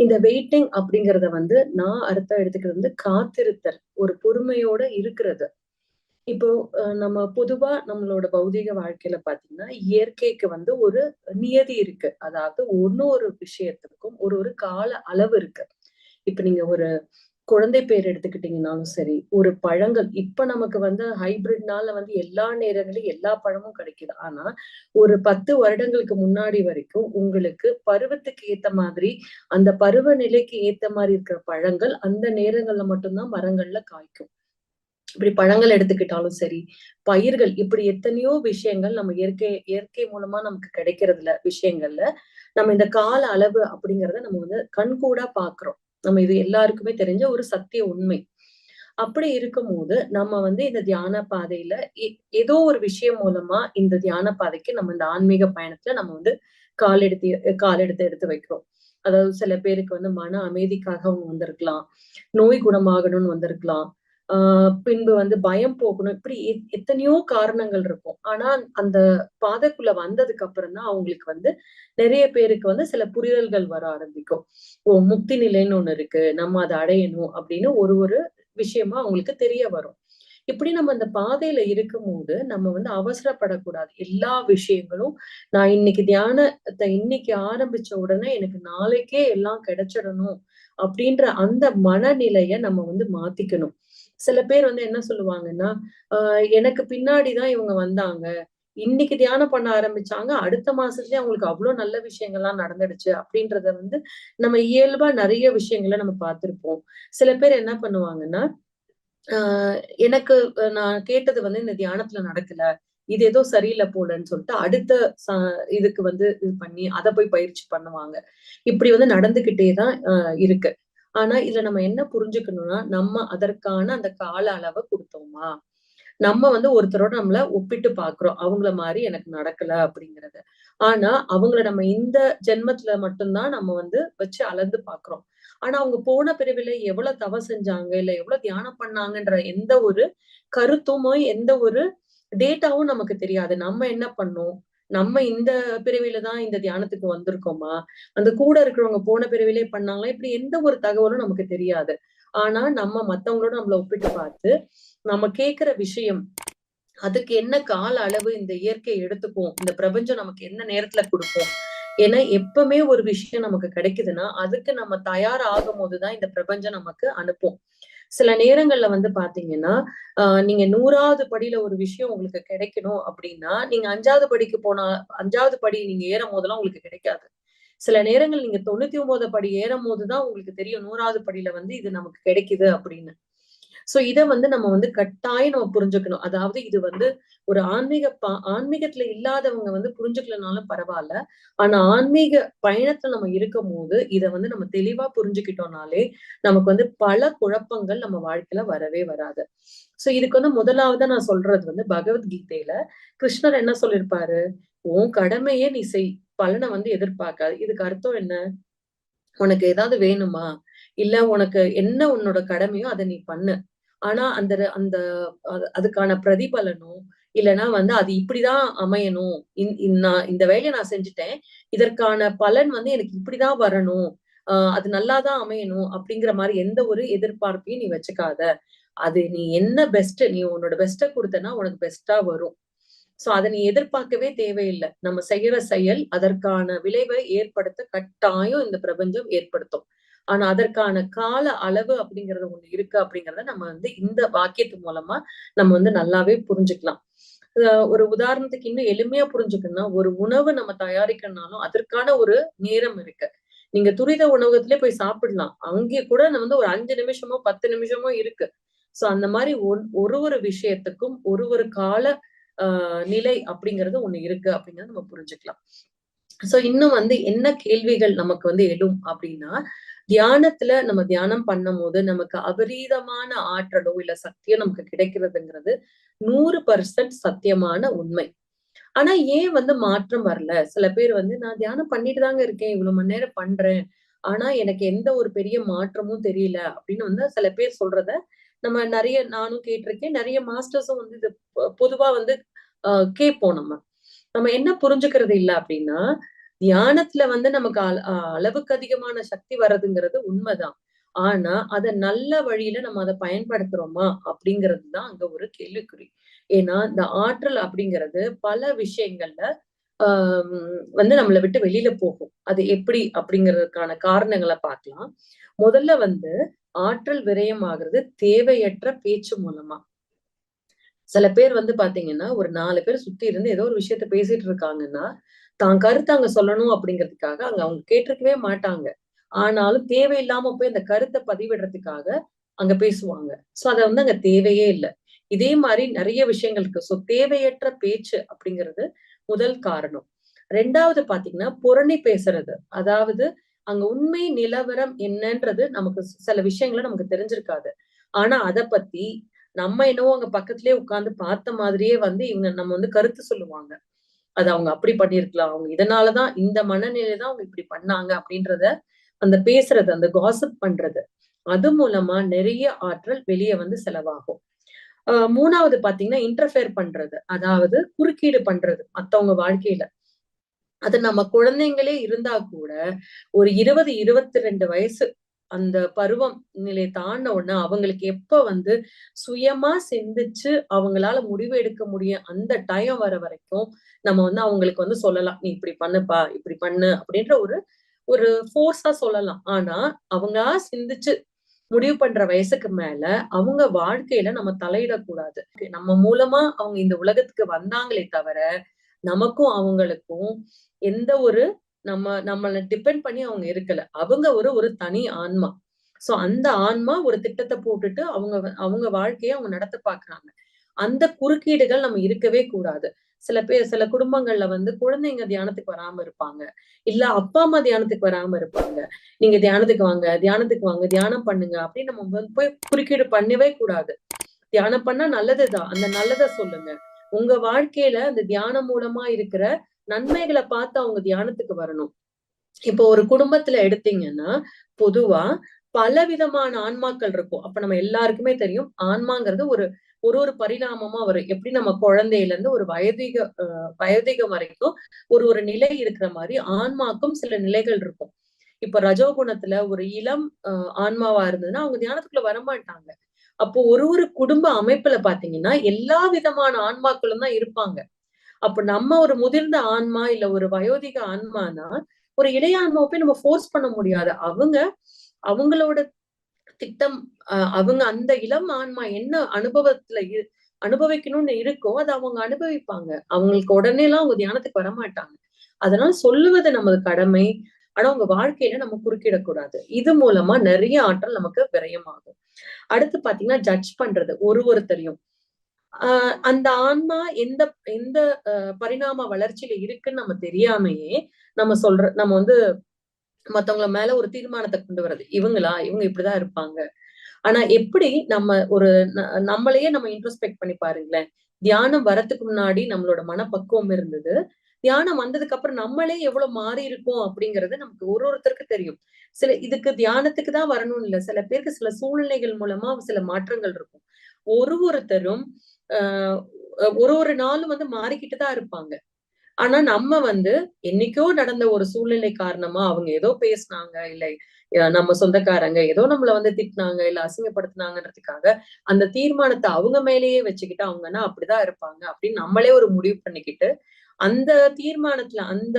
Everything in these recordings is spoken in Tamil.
இந்த வெயிட்டிங் அப்படிங்கறத வந்து நான் அர்த்தம் எடுத்துக்கிறது வந்து காத்திருத்தல் ஒரு பொறுமையோட இருக்கிறது. இப்போ நம்ம பொதுவா நம்மளோட பௌதீக வாழ்க்கையில பாத்தீங்கன்னா இயற்கைக்கு வந்து ஒரு நியதி இருக்கு. அதாவது ஒன்னு ஒரு விஷயத்துக்கும் ஒரு ஒரு கால அளவு இருக்கு. இப்ப நீங்க ஒரு குழந்தை பேர் எடுத்துக்கிட்டீங்கனாலும் சரி ஒரு பழங்கள் இப்ப நமக்கு வந்து ஹைபிரிட்னால வந்து எல்லா நேரங்களிலும் எல்லா பழமும் கிடைக்குது. ஆனா ஒரு பத்து வருடங்களுக்கு முன்னாடி வரைக்கும் உங்களுக்கு பருவத்துக்கு ஏத்த மாதிரி அந்த பருவநிலைக்கு ஏத்த மாதிரி இருக்கிற பழங்கள் அந்த நேரங்கள்ல மட்டும்தான் மரங்கள்ல காய்க்கும். இப்படி பழங்கள் எடுத்துக்கிட்டாலும் சரி பயிர்கள் இப்படி எத்தனையோ விஷயங்கள் நம்ம இயற்கை இயற்கை மூலமா நமக்கு கிடைக்கிறதுல விஷயங்கள்ல நம்ம இந்த கால அளவு அப்படிங்கறத நம்ம வந்து கண்கூடா பாக்குறோம். நம்ம இது எல்லாருக்குமே தெரிஞ்ச ஒரு சத்திய உண்மை. அப்படி இருக்கும் போது நம்ம வந்து இந்த தியான பாதையில ஏதோ ஒரு விஷயம் மூலமா இந்த தியான பாதைக்கு நம்ம இந்த ஆன்மீக பயணத்துல நம்ம வந்து கால் எடுத்து கால் எடுத்து எடுத்து வைக்கிறோம். அதாவது சில பேருக்கு வந்து மன அமைதிக்காக அவங்க வந்திருக்கலாம். நோய் குணமாகணும்னு வந்திருக்கலாம். பின்பு வந்து பயம் போகணும். இப்படி எத்- எத்தனையோ காரணங்கள் இருக்கும். ஆனா அந்த பாதைக்குள்ள வந்ததுக்கு அப்புறம் தான் அவங்களுக்கு வந்து நிறைய பேருக்கு வந்து சில புரிதல்கள் வர ஆரம்பிக்கும். ஓ முக்தி நிலைன்னு ஒண்ணு இருக்கு. நம்ம அதை அடையணும் அப்படின்னு ஒரு ஒரு விஷயமா அவங்களுக்கு தெரிய வரும். இப்படி நம்ம அந்த பாதையில இருக்கும்போது நம்ம வந்து அவசரப்படக்கூடாது. எல்லா விஷயங்களும் நான் இன்னைக்கு தியானத்தை இன்னைக்கு ஆரம்பிச்ச உடனே எனக்கு நாளைக்கே எல்லாம் கிடைச்சிடணும் அப்படின்ற அந்த மனநிலைய நம்ம வந்து மாத்திக்கணும். சில பேர் வந்து என்ன சொல்லுவாங்கன்னா ஆஹ் எனக்கு பின்னாடிதான் இவங்க வந்தாங்க. இன்னைக்கு தியானம் பண்ண ஆரம்பிச்சாங்க. அடுத்த மாசத்துலயே அவங்களுக்கு அவ்வளவு நல்ல விஷயங்கள்லாம் நடந்துடுச்சு. அப்படின்றத வந்து நம்ம இயல்பா நிறைய விஷயங்களை நம்ம பார்த்திருப்போம். சில பேர் என்ன பண்ணுவாங்கன்னா ஆஹ் எனக்கு நான் கேட்டது வந்து இந்த தியானத்துல நடக்கல. இது ஏதோ சரியில்லை போலன்னு சொல்லிட்டு அடுத்த இதுக்கு வந்து இது பண்ணி அதை போய் பயிற்சி பண்ணுவாங்க. இப்படி வந்து நடந்துகிட்டே தான் ஆஹ் இருக்கு. ஆனா இதுல நம்ம என்ன புரிஞ்சுக்கணும்னா நம்ம அதற்கான அந்த கால அளவை கொடுத்தோமா? நம்ம வந்து ஒருத்தரோட நம்மள ஒப்பிட்டு பாக்குறோம். அவங்கள மாதிரி எனக்கு நடக்கல அப்படிங்கறத. ஆனா அவங்கள நம்ம இந்த ஜென்மத்துல மட்டும்தான் நம்ம வந்து வச்சு அளந்து பாக்குறோம். ஆனா அவங்க போன பிரிவில எவ்வளவு தவ செஞ்சாங்க இல்ல எவ்வளவு தியானம் பண்ணாங்கன்ற எந்த ஒரு கருத்துமோ எந்த ஒரு டேட்டாவும் நமக்கு தெரியாது. நம்ம என்ன பண்ணோம்? நம்ம இந்த பிறவில தான் இந்த தியானத்துக்கு வந்திருக்கோமா? அந்த கூட இருக்கிறவங்க போன பிறவிலே பண்ணாங்களா? இப்படி எந்த ஒரு தகவலும் நமக்கு தெரியாது. ஆனா நம்ம மத்தவங்களோட நம்மள ஒப்பிட்டு பார்த்து நம்ம கேக்குற விஷயம் அதுக்கு என்ன கால அளவு இந்த இயற்கை எடுத்துக்கும்? இந்த பிரபஞ்சம் நமக்கு என்ன நேரத்துல கொடுக்கும்? ஏன்னா எப்பவுமே ஒரு விஷயம் நமக்கு கிடைக்குதுன்னா அதுக்கு நம்ம தயாராகும் போதுதான் இந்த பிரபஞ்சம் நமக்கு அனுப்பும். சில நேரங்கள்ல வந்து பாத்தீங்கன்னா ஆஹ் நீங்க நூறாவது படியில ஒரு விஷயம் உங்களுக்கு கிடைக்கணும் அப்படின்னா நீங்க அஞ்சாவது படிக்கு போனா அஞ்சாவது படி நீங்க ஏறும் போதெல்லாம் உங்களுக்கு கிடைக்காது. சில நேரங்கள் நீங்க தொண்ணூத்தி ஒன்பது படி ஏறும் போதுதான் உங்களுக்கு தெரியும் நூறாவது படியில வந்து இது நமக்கு கிடைக்குது அப்படின்னு. சோ இத வந்து நம்ம வந்து கட்டாயம் நம்ம புரிஞ்சுக்கணும். அதாவது இது வந்து ஒரு ஆன்மீக பா ஆன்மீகத்துல இல்லாதவங்க வந்து புரிஞ்சுக்கலனாலும் பரவாயில்ல. ஆனா ஆன்மீக பயணத்துல நம்ம இருக்கும் போது இத வந்து நம்ம தெளிவா புரிஞ்சுக்கிட்டோம்னாலே நமக்கு வந்து பல குழப்பங்கள் நம்ம வாழ்க்கையில வரவே வராது. சோ இதுக்கு வந்து முதலாவதா நான் சொல்றது வந்து பகவத்கீதையில கிருஷ்ணர் என்ன சொல்லியிருப்பாரு? உன் கடமையே நீ செய். பலனை வந்து எதிர்பார்க்காது. இதுக்கு அர்த்தம் என்ன? உனக்கு ஏதாவது வேணுமா? இல்ல உனக்கு என்ன உன்னோட கடமையோ அதை நீ பண்ணு. ஆனா அந்த அந்த அதுக்கான பிரதிபலனோ இல்லைன்னா வந்து அது இப்படிதான் அமையணும். இந்- நான் இந்த வேலையை நான் செஞ்சுட்டேன். இதற்கான பலன் வந்து எனக்கு இப்படிதான் வரணும். ஆஹ் அது நல்லாதான் அமையணும் அப்படிங்கிற மாதிரி எந்த ஒரு எதிர்பார்ப்பையும் நீ வச்சுக்காத. அது நீ என்ன பெஸ்ட் நீ உன்னோட பெஸ்ட்டை கொடுத்தனா உனக்கு பெஸ்டா வரும். சோ அதை நீ எதிர்பார்க்கவே தேவையில்லை. நம்ம செய்யற செயல் அதற்கான விளைவை ஏற்படுத்த கட்டாயம் இந்த பிரபஞ்சம் ஏற்படுத்தும். ஆனா அதற்கான கால அளவு அப்படிங்கறது ஒண்ணு இருக்கு அப்படிங்கறத நம்ம வந்து இந்த வாக்கியத்து மூலமா நம்ம வந்து நல்லாவே புரிஞ்சுக்கலாம். ஒரு உதாரணத்துக்கு இன்னும் எளிமையா புரிஞ்சுக்கணும்னா ஒரு உணவு நம்ம தயாரிக்கணும்னாலும் அதற்கான ஒரு நேரம் இருக்கு. நீங்க துரித உணவகத்திலே போய் சாப்பிடலாம். அங்கே கூட நம்ம வந்து ஒரு அஞ்சு நிமிஷமோ பத்து நிமிஷமோ இருக்கு. சோ அந்த மாதிரி ஒன்- ஒரு ஒரு விஷயத்துக்கும் ஒரு ஒரு கால ஆஹ் நிலை அப்படிங்கிறது ஒண்ணு இருக்கு அப்படிங்கறத நம்ம புரிஞ்சுக்கலாம். சோ இன்னும் வந்து என்ன கேள்விகள் நமக்கு வந்து எழும் அப்படின்னா தியானத்துல நம்ம தியானம் பண்ணும் போது நமக்கு அபரீதமான ஆற்றலோ இல்ல சக்தியோ நமக்கு கிடைக்கிறதுங்கிறது நூறு பர்சன்ட் சத்தியமான உண்மை. ஆனா ஏன் வந்து மாற்றம் வரல? சில பேர் வந்து நான் தியானம் பண்ணிட்டு தாங்க இருக்கேன் இவ்வளவு மணி நேரம் பண்றேன் ஆனா எனக்கு எந்த ஒரு பெரிய மாற்றமும் தெரியல அப்படின்னு வந்து சில பேர் சொல்றத நம்ம நிறைய நானும் கேட்டிருக்கேன். நிறைய மாஸ்டர்ஸும் வந்து இது பொதுவா வந்து ஆஹ் கேட்போம் நம்ம. நம்ம என்ன புரிஞ்சுக்கிறது இல்ல அப்படின்னா தியானத்துல வந்து நமக்கு அளவுக்கு அதிகமான சக்தி வர்றதுங்கிறது உண்மைதான். ஆனா அத நல்ல வழியில நம்ம அதை பயன்படுத்துறோமா? அப்படிங்கிறது தான் அங்க ஒரு கேள்விக்குறி. ஏன்னா இந்த ஆற்றல் அப்படிங்கிறது பல விஷயங்கள்ல ஆஹ் வந்து நம்மளை விட்டு வெளியில போகும். அது எப்படி அப்படிங்கிறதுக்கான காரணங்களை பார்க்கலாம். முதல்ல வந்து ஆற்றல் விரயம் ஆகுறது தேவையற்ற பேச்சு மூலமா. சில பேர் வந்து பாத்தீங்கன்னா ஒரு நாலு பேர் சுத்தி இருந்து ஏதோ ஒரு விஷயத்த பேசிட்டு இருக்காங்கன்னா தான் கருத்து அங்க சொல்லணும் அப்படிங்கிறதுக்காக அங்க அவங்க கேட்டிருக்கவே மாட்டாங்க. ஆனாலும் தேவையில்லாம போய் அந்த கருத்தை பதிவிடுறதுக்காக அங்க பேசுவாங்க. சோ அத வந்து அங்க தேவையே இல்லை. இதே மாதிரி நிறைய விஷயங்களுக்கு சோ தேவையற்ற பேச்சு அப்படிங்கிறது முதல் காரணம். ரெண்டாவது பாத்தீங்கன்னா புரணி பேசுறது. அதாவது அங்க உண்மை நிலவரம் என்னன்றது நமக்கு சில விஷயங்களை நமக்கு தெரிஞ்சிருக்காது. ஆனா அதை பத்தி நம்ம என்னவோ அங்க பக்கத்துலயே உட்கார்ந்து பார்த்த மாதிரியே வந்து இவங்க நம்ம வந்து கருத்து சொல்லுவாங்க. அது அவங்க அப்படி பண்ணிருக்கலாம். அவங்க இதனாலதான் இந்த மனநிலை தான் அவங்க இப்படி பண்ணாங்க அப்படின்றத அந்த பேசுறது அந்த காசப் பண்றது. அது மூலமா நிறைய ஆற்றல் வெளியே வந்து செலவாகும். ஆஹ் மூணாவது பாத்தீங்கன்னா இன்டர்ஃபேர் பண்றது. அதாவது குறுக்கீடு பண்றது மத்தவங்க வாழ்க்கையில. அது நம்ம குழந்தைங்களே இருந்தா கூட ஒரு இருபது இருபத்தி ரெண்டு வயசு அந்த பருவம் நிலை தாண்ட உடனே அவங்களுக்கு எப்ப வந்து சுயமா சிந்திச்சு அவங்களால முடிவு எடுக்க முடியும் அந்த டைம் வர வரைக்கும் நம்ம வந்து அவங்களுக்கு வந்து சொல்லலாம். நீ இப்படி பண்ணுப்பா இப்படி பண்ணு அப்படின்ற ஒரு ஒரு ஃபோர்ஸா சொல்லலாம். ஆனா அவங்களா சிந்திச்சு முடிவு பண்ற வயசுக்கு மேல அவங்க வாழ்க்கையில நம்ம தலையிடக்கூடாது. நம்ம மூலமா அவங்க இந்த உலகத்துக்கு வந்தாங்களே தவிர நமக்கும் அவங்களுக்கும் எந்த ஒரு நம்ம நம்மளை டிபெண்ட் பண்ணி அவங்க இருக்கல. அவங்க ஒரு ஒரு தனி ஆன்மா. சோ அந்த ஆன்மா ஒரு திட்டத்தை போட்டுட்டு அவங்க அவங்க வாழ்க்கைய அவங்க நடத்த பாக்குறாங்க. அந்த குறுக்கீடுகள் நம்ம இருக்கவே கூடாது. சில பேர் சில குடும்பங்கள்ல வந்து குழந்தைங்க தியானத்துக்கு வராம இருப்பாங்க. இல்ல அப்பா அம்மா தியானத்துக்கு வராம இருப்பாங்க. நீங்க தியானத்துக்கு வாங்க தியானத்துக்கு வாங்க தியானம் பண்ணுங்க அப்படின்னு நம்ம போய் குறுக்கீடு பண்ணவே கூடாது. தியானம் பண்ணா நல்லதுதான். அந்த நல்லதை சொல்லுங்க. உங்க வாழ்க்கையில அந்த தியானம் மூலமா இருக்கிற நன்மைகளை பார்த்து அவங்க தியானத்துக்கு வரணும். இப்போ ஒரு குடும்பத்துல எடுத்தீங்கன்னா பொதுவா பல விதமான ஆன்மாக்கள் இருக்கும். அப்ப நம்ம எல்லாருக்குமே தெரியும் ஆன்மாங்கிறது ஒரு ஒரு ஒரு பரிணாமமா வரும் எப்படி நம்ம குழந்தையில இருந்து ஒரு வயதிக வயதிகம் வரைக்கும் ஒரு ஒரு நிலை இருக்கிற மாதிரி ஆன்மாக்கும் சில நிலைகள் இருக்கும். இப்ப ரஜோகுணத்துல ஒரு இளம் ஆன்மாவா இருந்ததுன்னா அவங்க தியானத்துக்குள்ள வரமாட்டாங்க. அப்போ ஒரு ஒரு குடும்ப அமைப்புல பாத்தீங்கன்னா எல்லா விதமான ஆன்மாக்களும் தான் இருப்பாங்க. அப்ப நம்ம ஒரு முதிர்ந்த ஆன்மா இல்ல ஒரு வயோதிக ஆன்மானா ஒரு இளையான்மாவை போய் நம்ம ஃபோர்ஸ் பண்ண முடியாது. அவங்க அவங்களோட திட்டம் அவங்க அந்த இளம் ஆன்மா என்ன அனுபவத்துல அனுபவிக்கணும்னு இருக்கோ அதை அவங்க அனுபவிப்பாங்க. அவங்களுக்கு உடனே எல்லாம் அவங்க தியானத்துக்கு வரமாட்டாங்க. அதனால சொல்லுவது நமது கடமை. ஆனா உங்க வாழ்க்கையில நம்ம குறுக்கிடக்கூடாது. இது மூலமா நிறைய ஆற்றல் நமக்கு விரயமாகும். அடுத்து பாத்தீங்கன்னா ஜட்ஜ் பண்றது. ஒரு ஒருத்தரையும். ஆஹ் அந்த ஆன்மா எந்த எந்த பரிணாம வளர்ச்சியில இருக்குன்னு நம்ம தெரியாமையே நம்ம சொல்ற நம்ம வந்து மத்தவங்கள மேல ஒரு தீர்மானத்தை கொண்டு வர்றது. இவங்களா? இவங்க இப்படிதான் இருப்பாங்க. ஆனா எப்படி நம்ம ஒரு நம்மளையே நம்ம இன்ட்ரோஸ்பெக்ட் பண்ணி பாருங்களேன். தியானம் வரத்துக்கு முன்னாடி நம்மளோட மனப்பக்குவம் இருந்தது. தியானம் வந்ததுக்கு அப்புறம் நம்மளே எவ்வளவு மாறி இருக்கோம் அப்படிங்கறது நமக்கு ஒரு ஒருத்தருக்கு தெரியும். சில இதுக்கு தியானத்துக்கு தான் வரணும்னு இல்ல. சில பேருக்கு சில சூழ்நிலைகள் மூலமா சில மாற்றங்கள் இருக்கும். ஒரு ஒருத்தரும் ஒரு ஒரு நாளும் வந்து மாறிக்கிட்டு தான் இருப்பாங்க. ஆனா நம்ம வந்து என்னைக்கோ நடந்த ஒரு சூழ்நிலை காரணமா அவங்க ஏதோ பேசினாங்க இல்லை நம்ம சொந்தக்காரங்க ஏதோ நம்மள வந்து திட்டினாங்க இல்ல அசிங்கப்படுத்தினாங்கன்றதுக்காக அந்த தீர்மானத்தை அவங்க மேலேயே வச்சுக்கிட்டு அவங்கன்னா அப்படிதான் இருப்பாங்க அப்படின்னு நம்மளே ஒரு முடிவு பண்ணிக்கிட்டு அந்த தீர்மானத்துல அந்த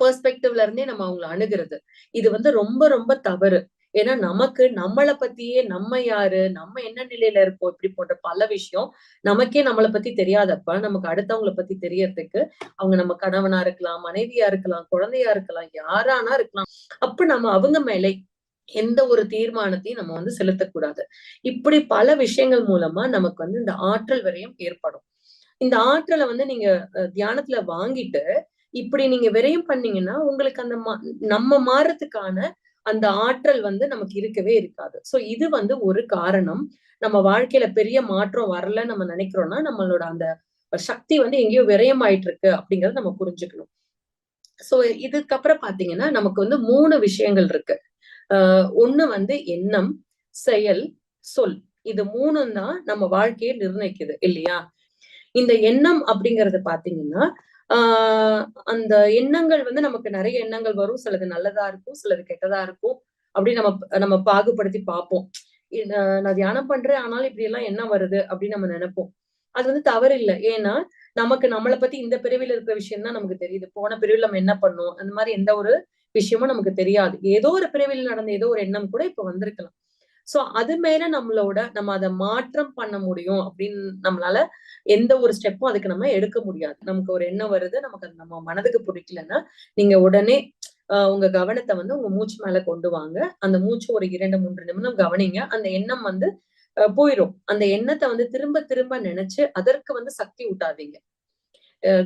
பெர்ஸ்பெக்டிவ்ல இருந்தே நம்ம அவங்களை அணுகிறது. இது வந்து ரொம்ப ரொம்ப தவறு. ஏன்னா நமக்கு நம்மளை பத்தியே நம்ம யாரு நம்ம என்ன நிலையில இருக்கோம் இப்படி போன்ற பல விஷயம் நமக்கே நம்மளை பத்தி தெரியாதப்ப நமக்கு அடுத்தவங்கள பத்தி தெரியறதுக்கு அவங்க நம்ம கணவனா இருக்கலாம் மனைவியா இருக்கலாம் குழந்தையா இருக்கலாம் யாரானா இருக்கலாம். அப்ப நம்ம அவங்க மேலே எந்த ஒரு தீர்மானத்தையும் நம்ம வந்து செலுத்தக்கூடாது. இப்படி பல விஷயங்கள் மூலமா நமக்கு வந்து இந்த ஆற்றல் விரயம் ஏற்படும். இந்த ஆற்றலை வந்து நீங்க தியானத்துல வாங்கிட்டு இப்படி நீங்க விரயம் பண்ணீங்கன்னா உங்களுக்கு அந்த நம்ம மாறுறதுக்கான அந்த ஆற்றல் வந்து நமக்கு இருக்கவே இருக்காது. சோ இது வந்து ஒரு காரணம். நம்ம வாழ்க்கையில பெரிய மாற்றம் வரல நம்ம நினைக்கிறோம்னா நம்மளோட அந்த சக்தி வந்து எங்கேயோ விரயம் ஆயிட்டு இருக்கு அப்படிங்கறத நம்ம புரிஞ்சுக்கணும். சோ இதுக்கப்புறம் பாத்தீங்கன்னா நமக்கு வந்து மூணு விஷயங்கள் இருக்கு. ஆஹ் ஒண்ணு வந்து எண்ணம் செயல் சொல். இது மூணும் தான் நம்ம வாழ்க்கையை நிர்ணயிக்குது இல்லையா? இந்த எண்ணம் அப்படிங்கறது பாத்தீங்கன்னா ஆஹ் அந்த எண்ணங்கள் வந்து நமக்கு நிறைய எண்ணங்கள் வரும். சிலது நல்லதா இருக்கும் சிலது கெட்டதா இருக்கும். அப்படி நம்ம நம்ம பாகுபடுத்தி பார்ப்போம். நான் தியானம் பண்றேன் ஆனாலும் இப்படி எல்லாம் என்ன வருது அப்படின்னு நம்ம நினைப்போம். அது வந்து தவறு இல்லை ஏன்னா நமக்கு நம்மளை பத்தி இந்த பிரிவில் இருக்கிற விஷயம் தான் நமக்கு தெரியுது. போன பிரிவில் நம்ம என்ன பண்ணோம்? அந்த மாதிரி எந்த ஒரு விஷயமும் நமக்கு தெரியாது. ஏதோ ஒரு பிரிவில் நடந்த ஏதோ ஒரு எண்ணம் கூட இப்ப வந்திருக்கலாம். சோ அது மேல நம்மளோட நம்ம அதை மாற்றம் பண்ண முடியும் அப்படின்னு நம்மளால எந்த ஒரு ஸ்டெப்பும் அதுக்கு நம்ம எடுக்க முடியாது. நமக்கு ஒரு எண்ணம் வருது நமக்கு அது நம்ம மனதுக்கு பிடிக்கலன்னா நீங்க உடனே உங்க கவனத்தை வந்து உங்க மூச்சு மேல கொண்டு வாங்க. அந்த மூச்சு ஒரு இரண்டு மூன்று நிமிடம் கவனிங்க. அந்த எண்ணம் வந்து போயிடும் அந்த எண்ணத்தை வந்து திரும்ப திரும்ப நினைச்சு அதற்கு வந்து சக்தி ஊட்டாதீங்க.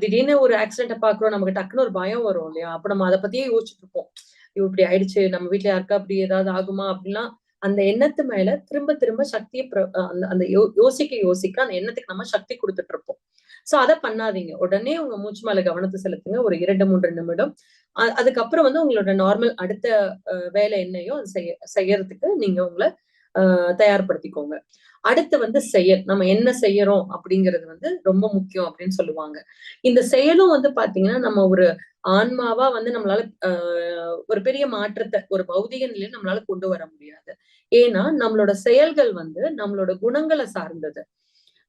திடீர்னு ஒரு ஆக்சிடென்ட பாக்குறோம் நமக்கு டக்குன்னு ஒரு பயம் வரும் இல்லையா? அப்ப நம்ம அதை பத்தியே யோசிச்சுட்டு இருப்போம். இப்படி ஆயிடுச்சு. நம்ம வீட்டுல யாருக்கா அப்படி ஏதாவது ஆகுமா? அப்படின்னா அந்த எண்ணத்து மேல திரும்ப திரும்ப சக்தியை அந்த அந்த யோசிக்க யோசிக்க அந்த எண்ணத்துக்கு நம்ம சக்தி கொடுத்துட்டு இருப்போம். சோ அதை பண்ணாதீங்க. உடனே உங்க மூச்சு மேல கவனத்தை செலுத்துங்க. ஒரு இரண்டு மூன்று நிமிடம். அதுக்கப்புறம் வந்து உங்களோட நார்மல் அடுத்த வேலை என்னையோ அது செய்ய செய்யறதுக்கு நீங்க உங்களை தயார்படுத்திக்கோங்க. அடுத்து வந்து செயல். நம்ம என்ன செய்யறோம் அப்படிங்கிறது வந்து ரொம்ப முக்கியம் அப்படின்னு சொல்லுவாங்க. இந்த செயலும் வந்து பாத்தீங்கன்னா நம்ம ஒரு ஆன்மாவா வந்து நம்மளால ஒரு பெரிய மாற்றத்தை ஒரு பௌதிக நிலையில நம்மளால கொண்டு வர முடியாது. ஏன்னா நம்மளோட செயல்கள் வந்து நம்மளோட குணங்களை சார்ந்தது.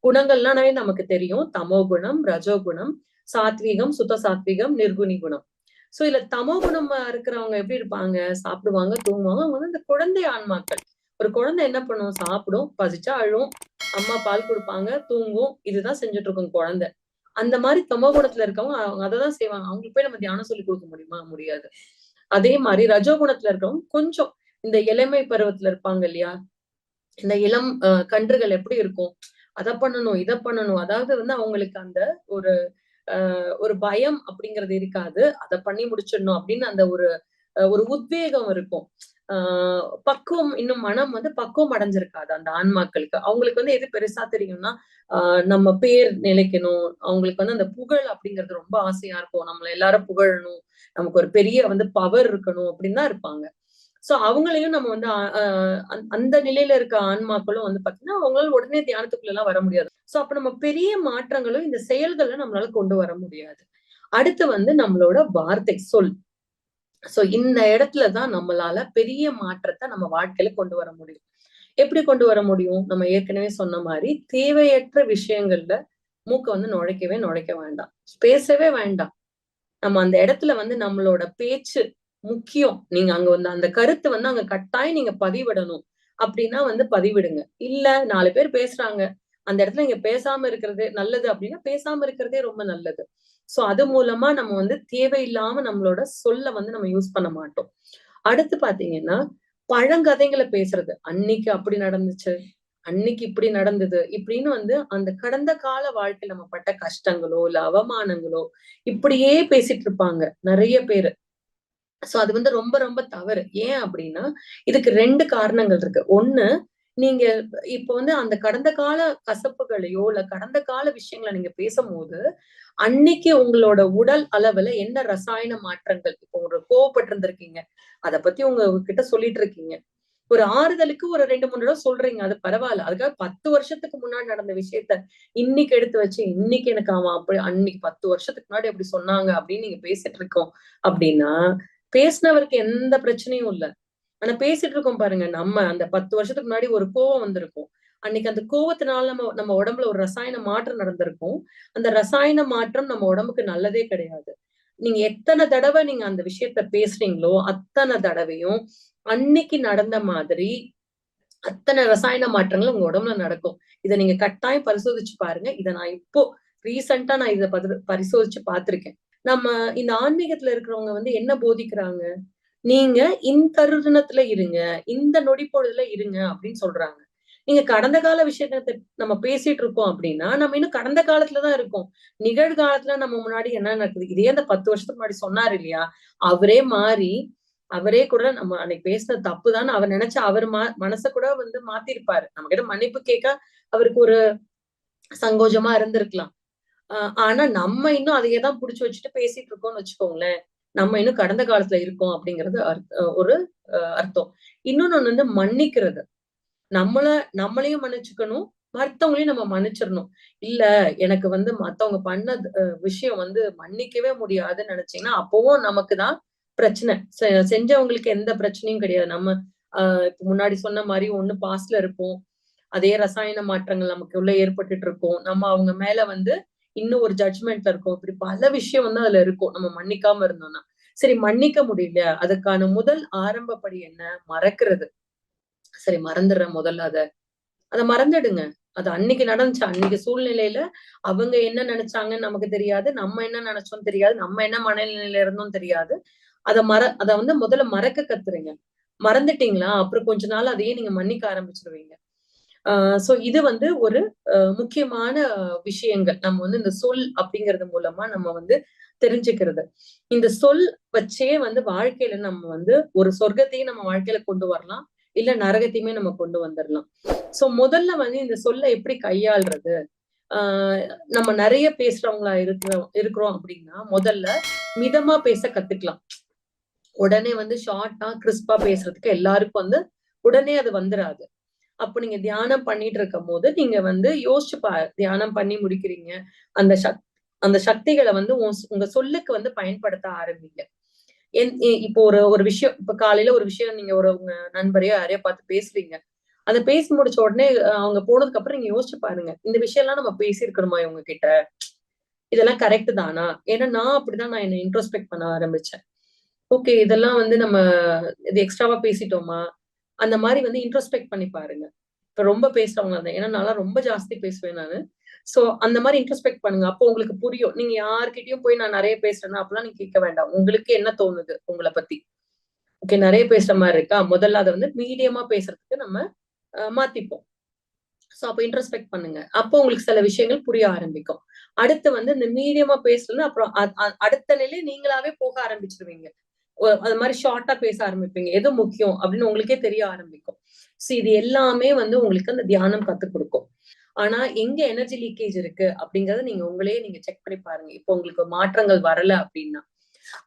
குணங்கள்னாவே நமக்கு தெரியும். தமோ குணம் ரஜோ குணம் சாத்வீகம் சுத்த சாத்வீகம் நிர்குணி குணம். சோ இதுல தமோ குணம் இருக்கிறவங்க எப்படி இருப்பாங்க? சாப்பிடுவாங்க தூங்குவாங்க அவங்க வந்து இந்த குழந்தை ஆன்மாக்கள். ஒரு குழந்தை என்ன பண்ணும்? சாப்பிடும் பசிச்சா அழும் அம்மா பால் கொடுப்பாங்க தூங்கும். இதுதான் செஞ்சுட்டு இருக்கும் குழந்தை. அந்த மாதிரி தமோ குணத்துல இருக்கவங்க அவங்க அதை தான் செய்வாங்க. அவங்களுக்கு போய் நம்ம தியானம் சொல்லி கொடுக்க முடியுமா? முடியாது. அதே மாதிரி ரஜோ குணத்துல இருக்கவங்க கொஞ்சம் இந்த இளமை பருவத்துல இருப்பாங்க இல்லையா? இந்த இளம் கன்றுகள் எப்படி இருக்கும்? அதை பண்ணணும் இதை பண்ணணும். அதாவது வந்து அவங்களுக்கு அந்த ஒரு ஒரு பயம் அப்படிங்கிறது இருக்காது. அதை பண்ணி முடிச்சிடணும் அப்படின்னு அந்த ஒரு ஒரு உத்வேகம் இருக்கும். ஆஹ் பக்குவம் இன்னும் மனம் வந்து பக்குவம் அடைஞ்சிருக்காது அந்த ஆன்மாக்களுக்கு. அவங்களுக்கு வந்து எது பெருசா தெரியும்னா ஆஹ் நம்ம பேர் நிலைக்கணும். அவங்களுக்கு வந்து அந்த புகழ் அப்படிங்கிறது ரொம்ப ஆசையா இருக்கும். நம்மள எல்லாரும் புகழணும். நமக்கு ஒரு பெரிய வந்து பவர் இருக்கணும் அப்படின்னு தான் இருப்பாங்க. சோ அவங்களையும் நம்ம வந்து அந்த நிலையில இருக்க ஆன்மாக்களும் வந்து பாத்தீங்கன்னா அவங்களால உடனே தியானத்துக்குள்ள எல்லாம் வர முடியாது. சோ அப்ப நம்ம பெரிய மாற்றங்களும் இந்த செயல்களை நம்மளால கொண்டு வர முடியாது. அடுத்து வந்து நம்மளோட வார்த்தை சொல். சோ இந்த இடத்துலதான் நம்மளால பெரிய மாற்றத்தை நம்ம வாழ்க்கையில கொண்டு வர முடியும். எப்படி கொண்டு வர முடியும்? நம்ம ஏற்கனவே சொன்ன மாதிரி தேவையற்ற விஷயங்கள்ல மூக்க வந்து நுழைக்கவே நுழைக்க வேண்டாம். பேசவே வேண்டாம். நம்ம அந்த இடத்துல வந்து நம்மளோட பேச்சு முக்கியம். நீங்க அங்க வந்து அந்த கருத்து வந்து அங்க கட்டாயம் நீங்க பதிவிடணும். அப்படின்னா வந்து பதிவிடுங்க. இல்ல நாலு பேர் பேசுறாங்க. அந்த இடத்துல இங்க பேசாம இருக்கிறது நல்லது அப்படின்னா பேசாம இருக்கிறதே ரொம்ப நல்லது. சோ அது மூலமா நம்ம வந்து தேவையில்லாம நம்மளோட சொல்ல வந்து நம்ம யூஸ் பண்ண மாட்டோம். அடுத்து பாத்தீங்கன்னா பழங்கதைகளை பேசுறது. அன்னைக்கு அப்படி நடந்துச்சு அன்னைக்கு இப்படி நடந்தது இப்படின்னு வந்து அந்த கடந்த கால வாழ்க்கையில நம்ம பட்ட கஷ்டங்களோ இல்ல அவமானங்களோ இப்படியே பேசிட்டு இருப்பாங்க நிறைய பேரு. சோ அது வந்து ரொம்ப ரொம்ப தவறு. ஏன் அப்படின்னா இதுக்கு ரெண்டு காரணங்கள் இருக்கு. ஒண்ணு நீங்க இப்ப வந்து அந்த கடந்த கால கசப்புகளையோ இல்ல கடந்த கால விஷயங்களை நீங்க பேசும்போது அன்னைக்கு உங்களோட உடல் அளவுல என்ன ரசாயன மாற்றங்கள்? இப்போ ஒரு கோவப்பட்டு இருந்திருக்கீங்க அத பத்தி உங்க கிட்ட சொல்லிட்டு இருக்கீங்க ஒரு ஆறுதலுக்கு ஒரு ரெண்டு மூணு தடவை சொல்றீங்க. அது பரவாயில்ல. அதுக்காக பத்து வருஷத்துக்கு முன்னாடி நடந்த விஷயத்த இன்னைக்கு எடுத்து வச்சு இன்னைக்கு எனக்கு அவன் அப்படி அன்னைக்கு பத்து வருஷத்துக்கு முன்னாடி அப்படி சொன்னாங்க அப்படின்னு நீங்க பேசிட்டு இருக்கோம் அப்படின்னா பேசினவருக்கு எந்த பிரச்சனையும் இல்லை. ஆனா பேசிட்டு இருக்கோம் பாருங்க நம்ம அந்த பத்து வருஷத்துக்கு முன்னாடி ஒரு கோவம் வந்திருக்கும். அன்னைக்கு அந்த கோவத்தினால நம்ம நம்ம உடம்புல ஒரு ரசாயன மாற்றம் நடந்திருக்கும். அந்த ரசாயன மாற்றம் நம்ம உடம்புக்கு நல்லதே கிடையாது. நீங்க எத்தனை தடவை நீங்க அந்த விஷயத்த பேசுறீங்களோ அத்தனை தடவையும் அன்னைக்கு நடந்த மாதிரி அத்தனை ரசாயன மாற்றங்கள் உங்க உடம்புல நடக்கும். இதை நீங்க கட்டாயம் பரிசோதிச்சு பாருங்க. இதை நான் இப்போ ரீசெண்டா நான் இதை பரிசோதிச்சு பார்த்திருக்கேன். நம்ம இந்த ஆன்மீகத்துல இருக்கிறவங்க வந்து என்ன போதிக்கிறாங்க? நீங்க இந்த தருணத்துல இருங்க இந்த நொடி பொழுதுல இருங்க அப்படின்னு சொல்றாங்க. நீங்க கடந்த கால விஷயத்த நம்ம பேசிட்டு இருக்கோம் அப்படின்னா நம்ம இன்னும் கடந்த காலத்துலதான் இருக்கோம். நிகழ்காலத்துல நம்ம முன்னாடி என்ன நடக்குது? இதே அந்த பத்து வருஷத்துக்கு முன்னாடி சொன்னாரு இல்லையா? அவரே மாறி அவரே கூட நம்ம அன்னைக்கு பேசின தப்பு தான் அவர் நினைச்சு அவர் மா மனச கூட வந்து மாத்திருப்பாரு. நம்ம கிட்ட மன்னிப்பு கேட்க அவருக்கு ஒரு சங்கோஜமா இருந்திருக்கலாம். ஆஹ் ஆனா நம்ம இன்னும் அதையே தான் புடிச்சு வச்சுட்டு பேசிட்டு இருக்கோம்னு வச்சுக்கோங்களேன். நம்ம இன்னும் கடந்த காலத்துல இருக்கோம் அப்படிங்கிறது ஒரு அர்த்தம். இன்னொன்னு வந்து மன்னிக்கிறது. நம்மள நம்மளையும் மன்னிச்சுக்கணும் மத்தவங்களையும் நம்ம மன்னிச்சிடணும். இல்ல எனக்கு வந்து மத்தவங்க பண்ண விஷயம் வந்து மன்னிக்கவே முடியாதுன்னு நினைச்சீங்கன்னா அப்பவும் நமக்கு தான் பிரச்சனை. செ- செஞ்சவங்களுக்கு எந்த பிரச்சனையும் கிடையாது. நம்ம ஆஹ் இப்ப முன்னாடி சொன்ன மாதிரி ஒண்ணு பாஸ்ட்ல இருப்போம். அதே ரசாயன மாற்றங்கள் நமக்கு உள்ள ஏற்பட்டுட்டு இருக்கும். நம்ம அவங்க மேல வந்து இன்னும் ஒரு ஜட்ஜ்மெண்ட்ல இருக்கும். இப்படி பல விஷயம் வந்து அதுல இருக்கும். நம்ம மன்னிக்காம இருந்தோம்னா. சரி மன்னிக்க முடியல. அதுக்கான முதல் ஆரம்பப்படி என்ன? மறக்கிறது. சரி மறந்துடுறேன் முதல்ல அத. அத மறந்துடுங்க. அது அன்னைக்கு நடந்துச்சு. அன்னைக்கு சூழ்நிலையில அவங்க என்ன நினைச்சாங்கன்னு நமக்கு தெரியாது. நம்ம என்ன நினைச்சோம் தெரியாது. நம்ம என்ன மனநிலையில இருந்தோம் தெரியாது. அதை மற அத வந்து முதல்ல மறக்க கத்துறீங்க மறந்துட்டீங்களா? அப்புறம் கொஞ்ச நாள் அதையே நீங்க மன்னிக்க ஆரம்பிச்சிருவீங்க. சோ இது வந்து ஒரு அஹ், முக்கியமான விஷயங்கள். நம்ம வந்து இந்த சொல் அப்படிங்கறது மூலமா நம்ம வந்து தெரிஞ்சுக்கிறது. இந்த சொல் வச்சே வந்து வாழ்க்கையில நம்ம வந்து ஒரு சொர்க்கத்தையும் நம்ம வாழ்க்கையில கொண்டு வரலாம். இல்ல நரகத்தையுமே நம்ம கொண்டு வந்துடலாம் சோ முதல்ல வந்து இந்த சொல்ல எப்படி கையாள்றது? ஆஹ் நம்ம நிறைய பேசுறவங்களா இருக்கிறோம் இருக்கிறோம் அப்படின்னா முதல்ல மிதமா பேச கத்துக்கலாம். உடனே வந்து ஷார்ட்டா கிறிஸ்பா பேசுறதுக்கு எல்லாருக்கும் வந்து உடனே அது வந்துடாது அப்போ நீங்க தியானம் பண்ணிட்டு இருக்கும் போது நீங்க வந்து யோசிச்சு பா தியானம் பண்ணி முடிக்கிறீங்க. அந்த சக் அந்த சக்திகளை வந்து உன்- உங்க சொல்லுக்கு வந்து பயன்படுத்த ஆரம்பிங்க. என் இப்போ ஒரு ஒரு விஷயம் இப்ப காலையில ஒரு விஷயம் நீங்க ஒரு உங்க நண்பரையோ யாரையோ பார்த்து பேசுறீங்க. அதை பேசி முடிச்ச உடனே அவங்க போனதுக்கு அப்புறம் நீங்க யோசிச்சு பாருங்க. இந்த விஷயம் எல்லாம் நம்ம பேசியிருக்கணுமா இவங்க கிட்ட? இதெல்லாம் கரெக்ட் தானா? ஏன்னா நான் அப்படிதான் நான் என்ன இன்ட்ரோஸ்பெக்ட் பண்ண ஆரம்பிச்சேன். ஓகே இதெல்லாம் வந்து நம்ம இது எக்ஸ்ட்ராவா பேசிட்டோமா? அந்த மாதிரி வந்து இன்ட்ரோஸ்பெக்ட் பண்ணி பாருங்க. இப்ப ரொம்ப பேசுறவங்க தான் ஏன்னா நான் ரொம்ப ஜாஸ்தி பேசுவேன் நானு. சோ அந்த மாதிரி இன்ட்ரோஸ்பெக்ட் பண்ணுங்க. அப்போ உங்களுக்கு புரியும். நீங்க யார்கிட்டயும் போய் நான் நிறைய பேசுறேன்னா அப்பெல்லாம் நீங்க கேட்க வேண்டாம். உங்களுக்கு என்ன தோணுது உங்களை பத்தி? ஓகே நிறைய பேசுற மாதிரி இருக்கா? முதல்ல அதை வந்து மீடியமா பேசுறதுக்கு நம்ம அஹ், மாத்திப்போம். சோ அப்ப இன்ட்ரஸ்பெக்ட் பண்ணுங்க. அப்போ உங்களுக்கு சில விஷயங்கள் புரிய ஆரம்பிக்கும். அடுத்து வந்து இந்த மீடியமா பேசலன்னா அப்புறம் அடுத்த நிலை நீங்களாவே போக ஆரம்பிச்சிருவீங்க. அது மாதிரி ஷார்ட்டா பேச ஆரம்பிப்பீங்க. எது முக்கியம் அப்படின்னு உங்களுக்கே தெரிய ஆரம்பிக்கும். சோ இது எல்லாமே வந்து உங்களுக்கு அந்த தியானம் கத்துக் கொடுக்கும். ஆனா எங்க எனர்ஜி லீக்கேஜ் இருக்கு அப்படிங்கறத நீங்க உங்களையே நீங்க செக் பண்ணி பாருங்க. இப்போ உங்களுக்கு மாற்றங்கள் வரல அப்படின்னா.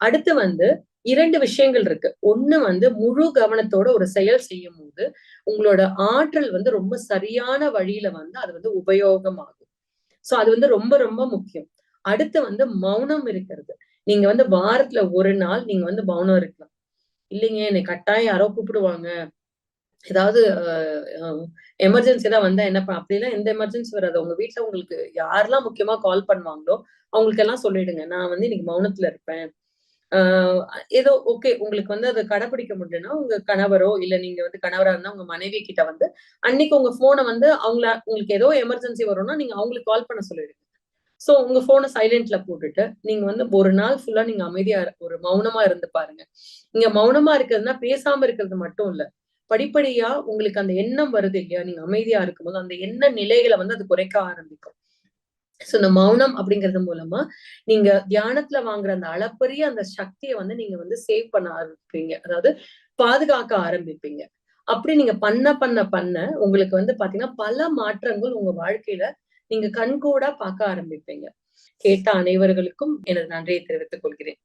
அடுத்து வந்து இரண்டு விஷயங்கள் இருக்கு. ஒண்ணு வந்து முழு கவனத்தோட ஒரு செயல் செய்யும் போது உங்களோட ஆற்றல் வந்து ரொம்ப சரியான வழியில வந்து அது வந்து உபயோகமாகும். சோ அது வந்து ரொம்ப ரொம்ப முக்கியம். அடுத்து வந்து மௌனம் இருக்கிறது. நீங்க வந்து வாரத்துல ஒரு நாள் நீங்க வந்து மௌனம் இருக்கலாம். இல்லைங்க என்னை கட்டாயம் யாரோ கூப்பிடுவாங்க. ஏதாவது எமர்ஜென்சி தான் வந்தா என்ன அப்படிலாம் எந்த எமர்ஜென்சி வராது. உங்க வீட்டுல உங்களுக்கு யாரெல்லாம் முக்கியமா கால் பண்ணுவாங்களோ அவங்களுக்கு எல்லாம் சொல்லிடுங்க. நான் வந்து இன்னைக்கு மௌனத்துல இருப்பேன். ஆஹ் ஏதோ ஓகே உங்களுக்கு வந்து அதை கடைபிடிக்க முடியலன்னா உங்க கணவரோ இல்ல நீங்க வந்து கணவரா இருந்தா உங்க மனைவி கிட்ட வந்து அன்னைக்கு உங்க போனை வந்து அவங்கள உங்களுக்கு ஏதோ எமர்ஜென்சி வரும்னா நீங்க அவங்களுக்கு கால் பண்ண சொல்லிடுங்க. சோ உங்க போனை சைலண்ட்ல போட்டுட்டு நீங்க வந்து ஒரு நாள் ஃபுல்லா நீங்க அமைதியா ஒரு மௌனமா இருந்து பாருங்க. நீங்க மௌனமா இருக்கிறதுனா பேசாம இருக்கிறது மட்டும் இல்ல. படிப்படியா உங்களுக்கு அந்த எண்ணம் வருது இல்லையா? நீங்க அமைதியா இருக்கும்போது அந்த எண்ண நிலைகளை வந்து அது குறைக்க ஆரம்பிக்கும். சோ இந்த மௌனம் அப்படிங்கிறது மூலமா நீங்க தியானத்துல வாங்குற அந்த அளப்பரிய அந்த சக்தியை வந்து நீங்க வந்து சேவ் பண்ண ஆரம்பிப்பீங்க. அதாவது பாதுகாக்க ஆரம்பிப்பீங்க. அப்படி நீங்க பண்ண பண்ண பண்ண உங்களுக்கு வந்து பாத்தீங்கன்னா பல மாற்றங்கள் உங்க வாழ்க்கையில நீங்க கண்கூடா பார்க்க ஆரம்பிப்பீங்க. கேட்ட அனைவர்களுக்கும் எனது நன்றியை தெரிவித்துக் கொள்கிறேன்.